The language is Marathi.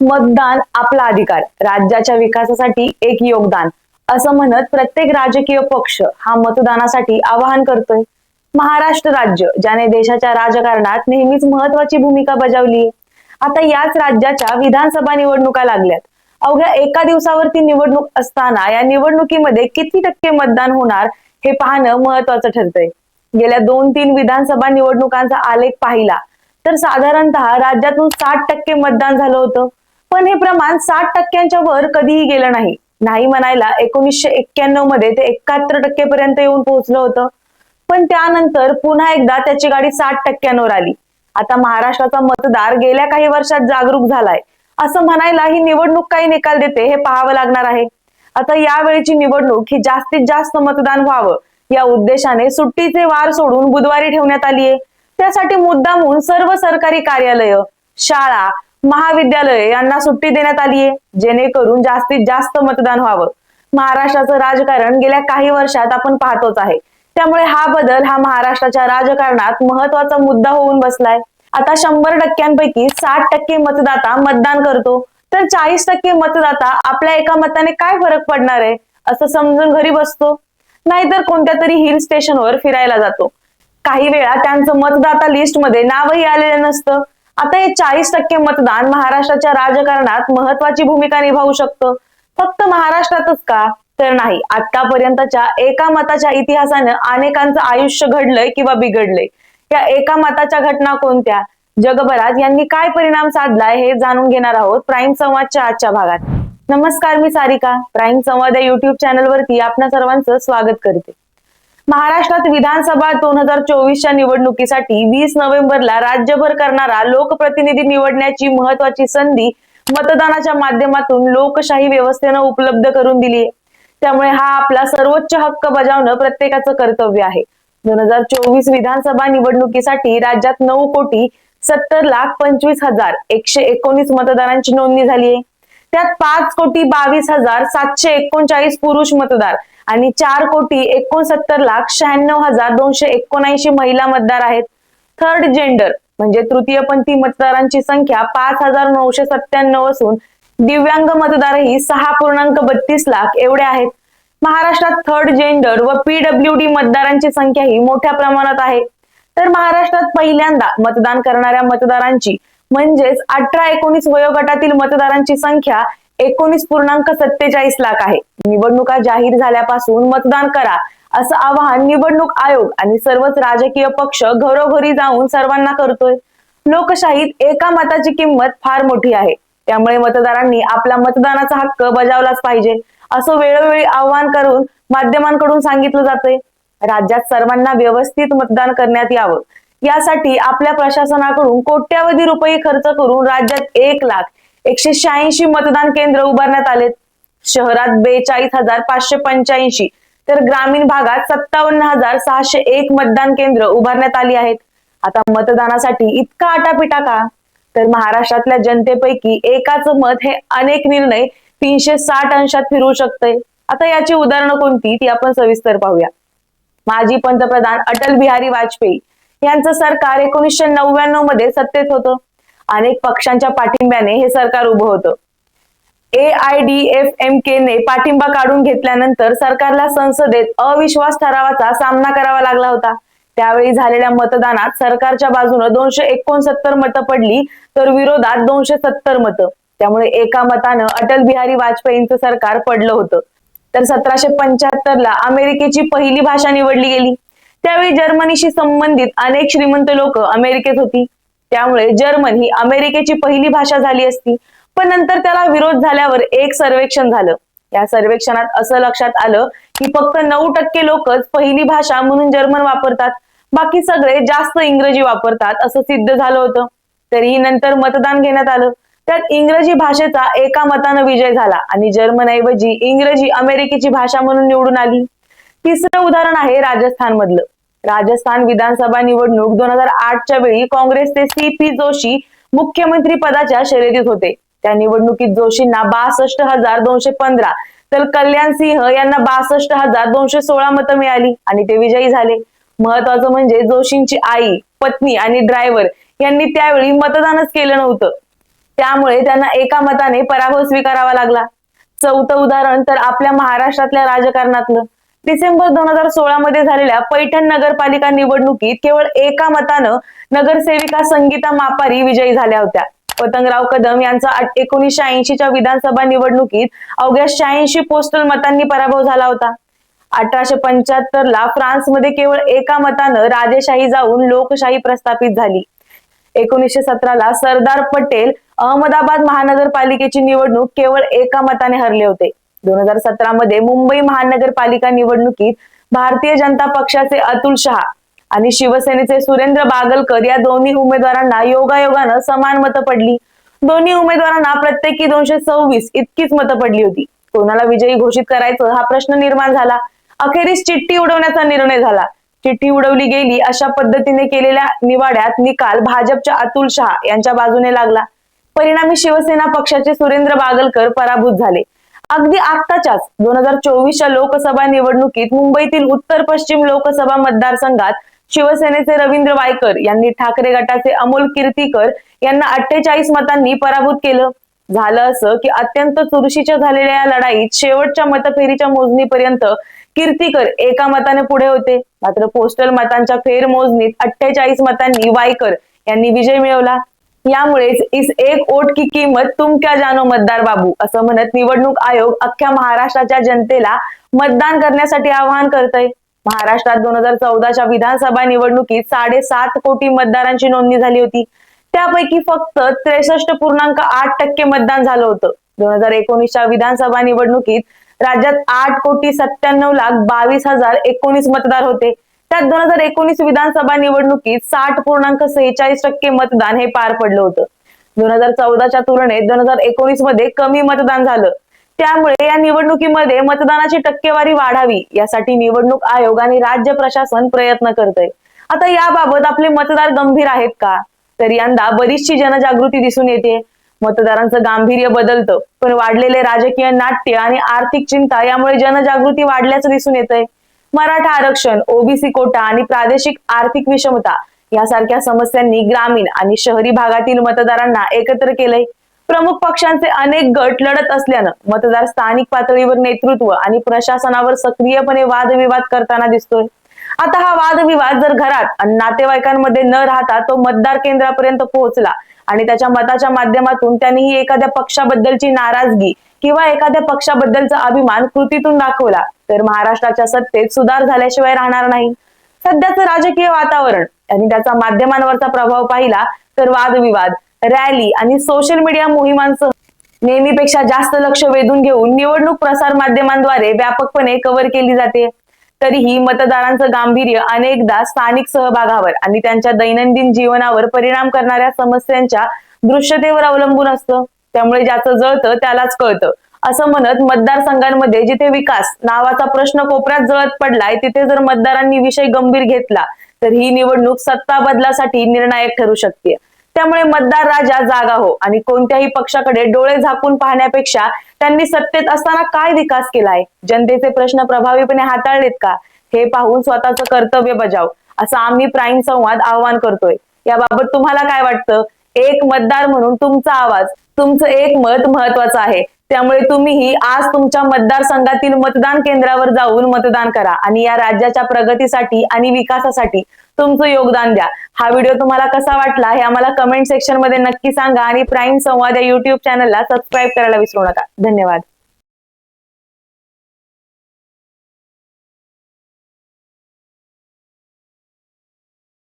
मतदान आपला अधिकार. राज्याच्या विकासासाठी एक योगदान. असं म्हणत प्रत्येक राजकीय पक्ष हा मतदानासाठी आवाहन करतोय. महाराष्ट्र राज्य ज्याने देशाच्या राजकारणात नेहमीच महत्वाची भूमिका बजावली आहे. आता याच राज्याच्या विधानसभा निवडणुका लागल्यात. अवघ्या एका दिवसावरती निवडणूक असताना या निवडणुकीमध्ये किती टक्के मतदान होणार हे पाहणं महत्वाचं ठरतंय. गेल्या दोन तीन विधानसभा निवडणुकांचा आलेख पाहिला तर साधारणतः राज्यातून साठ टक्के मतदान झालं होतं. पण हे प्रमाण साठ टक्क्यांच्या वर कधीही गेलं नाही. नाही म्हणायला एकोणीसशे एक्क्याण्णवमध्ये ते एकाहत्तर टक्केपर्यंत येऊन पोहोचलं होतं. पण त्यानंतर पुन्हा एकदा त्याची गाडी साठ टक्क्यांवर आली. आता महाराष्ट्राचा मतदार गेल्या काही वर्षात जागरूक झालाय. असं म्हणायला ही निवडणूक काही निकाल देते हे पाहावं लागणार आहे. आता यावेळीची निवडणूक ही जास्तीत जास्त मतदान व्हावं या उद्देशाने सुट्टीचे वार सोडून बुधवारी ठेवण्यात आली आहे त्यासाठी मुद्दामून सर्व सरकारी कार्यालय शाळा महाविद्यालय यांना सुट्टी देण्यात आली आहे जेणेकरून जास्तीत जास्त मतदान व्हावं. महाराष्ट्राचं राजकारण गेल्या काही वर्षात आपण पाहतोच आहे. त्यामुळे हा बदल हा महाराष्ट्राच्या राजकारणात महत्त्वाचा मुद्दा होऊन बसलाय. आता शंभर टक्क्यांपैकी साठ टक्के मतदाता मतदान करतो. तर चाळीस टक्के मतदाता आपल्या एका मताने काय फरक पडणार आहे असं समजून घरी बसतो. नाहीतर कोणत्या तरी हिल स्टेशनवर फिरायला जातो. काही वेळा त्यांचं मतदाता लिस्टमध्ये नावही आलेलं नसतं. आता हे चाळीस टक्के मतदान महाराष्ट्राच्या राजकारणात महत्वाची भूमिका निभावू शकतं. फक्त महाराष्ट्रातच का? तर नाही. आतापर्यंतच्या एका मताच्या इतिहासानं अनेकांचं आयुष्य घडलंय किंवा बिघडलंय. या एका मताच्या घटना कोणत्या? जगभरात यांनी काय परिणाम साधलाय हे जाणून घेणार आहोत प्राईम संवादच्या आजच्या भागात. नमस्कार मी सारिका. प्राईम संवाद या युट्यूब चॅनलवरती आपल्या सर्वांचं स्वागत करते. महाराष्ट्रात विधानसभा दोन हजार चोवीसच्या निवडणुकीसाठी वीस नोव्हेंबरला राज्यभर करणारा लोकप्रतिनिधी निवडण्याची महत्वाची संधी मतदानाच्या माध्यमातून लोकशाही व्यवस्थेनं उपलब्ध करून दिली आहे. त्यामुळे हा आपला सर्वोच्च हक्क बजावणं प्रत्येकाचं कर्तव्य आहे. दोन हजार चोवीस विधानसभा निवडणुकीसाठी राज्यात नऊ कोटी सत्तर लाख पंचवीस हजार एकशे एकोणीस मतदारांची नोंदणी झाली आहे. त्यात पाच कोटी बावीस हजार सातशे एकोणचाळीस पुरुष मतदार आणि चार कोटी एकोणसत्तर लाख शहाण्णव हजार दोनशे एकोणऐंशी महिला मतदार आहेत. थर्ड जेंडर म्हणजे तृतीयपंथी मतदारांची संख्या पाच हजार नऊशे सत्त्याण्णव असून दिव्यांग मतदारही सहा पूर्णांक बत्तीस लाख एवढे आहेत. महाराष्ट्रात थर्ड जेंडर व पीडब्ल्यू डी मतदारांची संख्या ही मोठ्या प्रमाणात आहे. तर महाराष्ट्रात पहिल्यांदा मतदान करणाऱ्या मतदारांची म्हणजेच अठरा एकोणीस वयोगटातील मतदारांची संख्या एकोणीस पूर्णांक सत्तेचाळीस लाख आहे. निवडणुका जाहीर झाल्यापासून मतदान करा असं आवाहन निवडणूक आयोग आणि सर्वच राजकीय पक्ष घरोघरी जाऊन सर्वांना करतोय. लोकशाहीत एका मताची किंमत फार मोठी आहे. त्यामुळे मतदारांनी आपला मतदानाचा हक्क बजावलाच पाहिजे असं वेळोवेळी आव्हान करून माध्यमांकडून सांगितलं जातंय. राज्यात सर्वांना व्यवस्थित मतदान करण्यात यावं. यासाठी आपल्या प्रशासनाकडून कोट्यावधी रुपये खर्च करून राज्यात एक लाख एकशे शहाऐंशी मतदान केंद्र उभारण्यात आलेत शहरात बेचाळीस हजार पाचशे पंच्याऐंशी तर ग्रामीण भागात सत्तावन्न हजार सहाशे एक मतदान केंद्र उभारण्यात आली आहेत. आता मतदानासाठी इतका आटापिटा का? तर महाराष्ट्रातल्या जनतेपैकी एकाच मत हे अनेक निर्णय तीनशे साठ अंशात फिरू शकते आता याची उदाहरणं कोणती ती आपण सविस्तर पाहूया. माजी पंतप्रधान अटल बिहारी वाजपेयी यांचं सरकार एकोणीसशे नव्याण्णवमध्ये सत्तेत होतं. अनेक पक्षांच्या पाठिंब्याने हे सरकार उभं होतं. A I D M K के ने पाठिंबा काढून घेतल्यानंतर सरकारला संसदेत अविश्वास ठरावाचा सामना करावा लागला होता. त्यावेळी झालेल्या मतदानात सरकारच्या बाजूने दोनशे एकोणसत्तर मतं पडली तर विरोधात दोनशे सत्तर मतं. त्यामुळे एका मतानं अटल बिहारी वाजपेयींचं सरकार पडलं होतं. तर सतराशे पंच्याहत्तर ला अमेरिकेची पहिली भाषा निवडली गेली. त्यावेळी जर्मनीशी संबंधित अनेक श्रीमंत लोक अमेरिकेत होती. त्यामुळे जर्मन ही अमेरिकेची पहिली भाषा झाली असती. पण नंतर त्याला विरोध झाल्यावर एक सर्वेक्षण झालं. या सर्वेक्षणात असं लक्षात आलं की फक्त नऊ टक्के लोकच पहिली भाषा म्हणून जर्मन वापरतात. बाकी सगळे जास्त इंग्रजी वापरतात असं सिद्ध झालं होतं. तरीही नंतर मतदान घेण्यात आलं. त्यात इंग्रजी भाषेचा एका मतानं विजय झाला आणि जर्मन ऐवजी इंग्रजी अमेरिकेची भाषा म्हणून निवडून आली. तिसरं उदाहरण आहे राजस्थान मधलं राजस्थान विधानसभा निवडणूक दोन हजार आठच्या वेळी काँग्रेसचे सी पी जोशी मुख्यमंत्री पदाच्या शर्यतीत होते. त्या निवडणुकीत जोशींना बासष्ट हजार दोनशे पंधरा तर कल्याण सिंह यांना बासष्ट हजार दोनशे सोळा मतं मिळाली आणि ते विजयी झाले. महत्वाचं म्हणजे जोशींची आई पत्नी आणि ड्रायव्हर यांनी त्यावेळी मतदानच केलं नव्हतं. त्यामुळे त्यांना एका मताने पराभव स्वीकारावा लागला. चौथं उदाहरण तर आपल्या महाराष्ट्रातल्या राजकारणातलं. डिसेंबर दोन हजार सोळा मध्ये झालेल्या पैठण नगरपालिका निवडणुकीत केवळ एका मतानं नगरसेविका संगीता मापारी विजयी झाल्या होत्या. पतंगराव कदम यांचा एकोणीशे एकोणीसशे ऐंशीच्या विधानसभा निवडणुकीत अवघ्या शहाऐंशी पोस्टल मतांनी पराभव झाला होता. अठराशे पंच्याहत्तर ला फ्रान्समध्ये केवळ एका मतानं राजेशाही जाऊन लोकशाही प्रस्थापित झाली. एकोणीसशे सतराला सरदार पटेल अहमदाबाद महानगरपालिकेची निवडणूक केवळ एका मताने हरले होते. दोन हजार सतरा मध्ये मुंबई महानगरपालिका निवडणुकीत भारतीय जनता पक्षाचे अतुल शहा आणि शिवसेनेचे सुरेंद्र बागलकर या दोन्ही उमेदवारांना योगायोगानं समान मतं पडली. दोन्ही उमेदवारांना प्रत्येकी दोनशे सव्वीस इतकीच मतं पडली होती. कोणाला विजयी घोषित करायचं हा प्रश्न निर्माण झाला. अखेरीस चिठ्ठी उडवण्याचा निर्णय झाला. चिठ्ठी उडवली गेली अशा पद्धतीने केलेल्या निवाड्यात निकाल भाजपच्या अतुल शहा यांच्या बाजूने लागला. परिणामी शिवसेना पक्षाचे सुरेंद्र बागलकर पराभूत झाले. अगदी आत्ताच्याच दोन हजार चोवीसच्या लोकसभा निवडणुकीत मुंबईतील उत्तर पश्चिम लोकसभा मतदारसंघात शिवसेनेचे रवींद्र वायकर यांनी ठाकरे गटाचे अमोल कीर्तीकर यांना अठ्ठेचाळीस मतांनी पराभूत केलं. झालं असं की अत्यंत चुरशीच्या झालेल्या या लढाईत शेवटच्या मतफेरीच्या मोजणीपर्यंत कीर्तीकर एका मताने पुढे होते. मात्र पोस्टल मतांच्या फेरमोजणीत अठ्ठेचाळीस मतांनी वायकर यांनी विजय मिळवला. यामुळेच इस एक ओट की किंमत तुम क्या जानो मतदार बाबू असं म्हणत निवडणूक आयोग अख्ख्या महाराष्ट्राच्या जनतेला मतदान करण्यासाठी आवाहन करतय. महाराष्ट्रात दोन हजार चौदाच्या विधानसभा निवडणुकीत साडेसात कोटी मतदारांची नोंदणी झाली होती. त्यापैकी फक्त त्रेसष्ट पूर्णांक आठ टक्के मतदान झालं होतं. दोन हजार एकोणीसच्या विधानसभा निवडणुकीत राज्यात आठ कोटी सत्त्याण्णव लाख बावीस हजार एकोणीस मतदार होते. त्यात दोन हजार एकोणीस विधानसभा निवडणुकीत साठ पूर्णांक सेहेचाळीस टक्के मतदान हे पार पडलं होतं. दोन हजार चौदाच्या तुलनेत दोन हजार एकोणीसमध्ये कमी मतदान झालं. त्यामुळे या निवडणुकीमध्ये मतदानाची टक्केवारी वाढावी यासाठी निवडणूक आयोग आणि राज्य प्रशासन प्रयत्न करतय. आता याबाबत आपले मतदार गंभीर आहेत का? तर यंदा बरीचशी जनजागृती दिसून येते. मतदारांचं गांभीर्य बदलतं पण वाढलेले राजकीय नाट्य आणि आर्थिक चिंता यामुळे जनजागृती वाढल्याचं दिसून येतंय. मराठा आरक्षण ओबीसी कोटा आणि प्रादेशिक आर्थिक विषमता यासारख्या समस्यांनी ग्रामीण आणि शहरी भागातील मतदारांना एकत्र केलंय. प्रमुख पक्षांचे अनेक गट लढत असल्यानं मतदार स्थानिक पातळीवर नेतृत्व आणि प्रशासनावर सक्रियपणे वादविवाद करताना दिसतोय. आता हा वादविवाद जर घरात आणि नातेवाईकांमध्ये न राहता तो मतदार केंद्रापर्यंत पोहोचला आणि त्याच्या मताच्या माध्यमातून त्यांनीही एखाद्या पक्षाबद्दलची नाराजगी किंवा एखाद्या पक्षाबद्दलचा अभिमान कृतीतून दाखवला तर महाराष्ट्राच्या सत्तेत सुधार झाल्याशिवाय राहणार नाही. सध्याचं राजकीय वातावरण आणि त्याचा माध्यमांवरचा प्रभाव पाहिला तर वादविवाद रॅली आणि सोशल मीडिया मोहिमांसह नेहमीपेक्षा जास्त लक्ष वेधून घेऊन निवडणूक प्रसार माध्यमांद्वारे व्यापकपणे कव्हर केली जाते. तरीही मतदारांचं गांभीर्य अनेकदा स्थानिक सहभागावर आणि त्यांच्या दैनंदिन जीवनावर परिणाम करणाऱ्या समस्यांच्या दृश्यतेवर अवलंबून असतं. त्यामुळे ज्याचं जळतं त्यालाच कळतं. असं म्हणत मतदारसंघांमध्ये जिथे विकास नावाचा प्रश्न कोपऱ्यात जळत पडलाय तिथे जर मतदारांनी विषय गंभीर घेतला तर ही निवडणूक सत्ता बदलासाठी निर्णायक ठरू शकते. त्यामुळे मतदार राजा जागा हो. आणि कोणत्याही पक्षाकडे डोळे झाकून पाहण्यापेक्षा त्यांनी सत्तेत असताना काय विकास केलाय? जनतेचे प्रश्न प्रभावीपणे हाताळलेत का? हे पाहून स्वतःचं कर्तव्य बजाव असं आम्ही प्राईम संवाद आवाहन करतोय. याबाबत तुम्हाला काय वाटतं? एक मतदार म्हणून तुमचा आवाज तुमचं एक मत महत्वाचं आहे. त्यामुळे तुम्हीही आज तुमच्या मतदारसंघातील मतदान केंद्रावर जाऊन मतदान करा आणि या राज्याच्या प्रगतीसाठी आणि विकासासाठी तुमचं योगदान द्या. हा व्हिडिओ तुम्हाला कसा वाटला हे आम्हाला कमेंट सेक्शनमध्ये नक्की सांगा आणि प्राईम संवाद या युट्यूब चॅनलला सबस्क्राईब करायला विसरू नका. धन्यवाद.